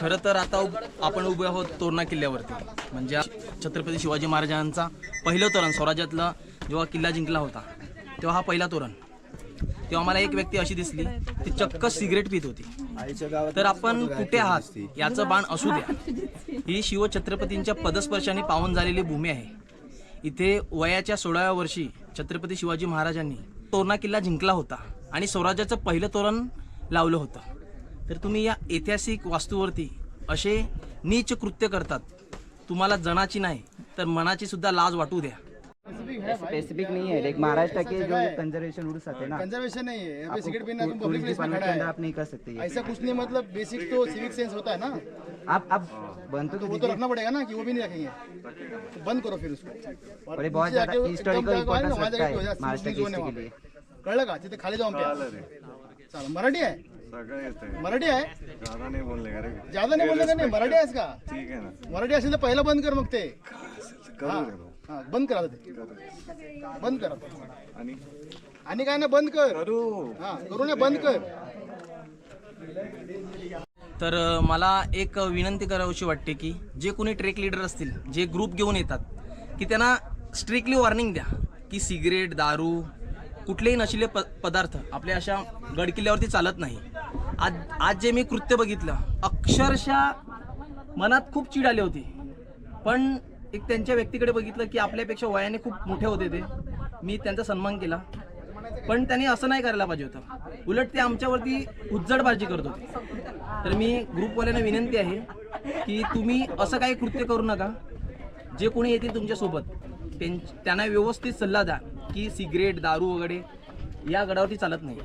खरं तर आता उभ- आपण उभे आहोत तोरणा किल्ल्यावरती. म्हणजे छत्रपती शिवाजी महाराजांचा पहिलं तोरण स्वराज्यातलं जेव्हा किल्ला जिंकला होता तेव्हा हा पहिला तोरण. तेव्हा मला एक व्यक्ती अशी दिसली ती चक्क सिगरेट पित होती. तर आपण कुठे आहात याचं बाण असू द्या. ही शिवछत्रपतींच्या पदस्पर्शाने पावन झालेली भूमी आहे. इथे वयाच्या सोळाव्या वर्षी छत्रपती शिवाजी महाराजांनी तोरणा किल्ला जिंकला होता आणि स्वराज्याचं पहिलं तोरण लावलं होतं. तर तुम्ही या ऐतिहासिक वास्तूवरती असे नीच कृत्य करतात. तुम्हाला जनाची नाही तर मनाची सुद्धा लाज वाटू द्या. स्पेसिफिक नहीं है एक महाराष्ट्र के जो कंजर्वेशन रूल्स आते हैं ना कंजर्वेशन नहीं है यहाँ पे सिगरेट पीना तुम पब्लिक प्लेस में खड़ा है आप नहीं कर सकते ऐसा कुछ नहीं मतलब बेसिक तो सिविक सेंस होता है ना. आप आप बंद तो तो वो तो रखना पड़ेगा ना कि वो भी नहीं रखेंगे. तो बंद करो फिर उसको. और ये बहुत ज्यादा आहे importance वहाँ रखता है महाराष्ट्र की आहे लिए. कळलं का तिथे खाली जाऊन प्या चला मराठी आहे सगळं मराठी आहे? दादा नाही बोलले का रे ज्यादा नाही बोललं का नाही मराठी आहेस का? ठीक आहे ना. मराठी असेल तर पहिलं बंद कर मग ते. करू रे भाऊ. हा बंद करा ते. बंद करा. आणि? आणि काय नाही बंद कर. करू. हा करू नये बंद कर. तर अ, मला एक विनंती करावीशी वाटते की जे कोणी ट्रेक लीडर असतील जे ग्रुप घेऊन येतात की त्यांना स्ट्रिक्टली वॉर्निंग द्या की सिगरेट दारू कुठलेही नशिले प पदार्थ आपल्या अशा गडकिल्ल्यावरती चालत नाही. आज आज जे मी कृत्य बघितलं अक्षरशः मनात खूप चीड आली होती. पण एक त्यांच्या व्यक्तीकडे बघितलं की आपल्यापेक्षा वयाने खूप मोठे होते ते. मी त्यांचा सन्मान केला. पण त्यांनी असं नाही करायला पाहिजे होतं. उलट ते आमच्यावरती उज्जडबाजी करत होते. तर मी ग्रुपवाल्यांना विनंती आहे की तुम्ही असं काही कृत्य करू नका. जे कोणी येतील तुमच्यासोबत त्यां त्यांना व्यवस्थित सल्ला द्या की सिगरेट दारू वगैरे या गडावरती चालत नाही.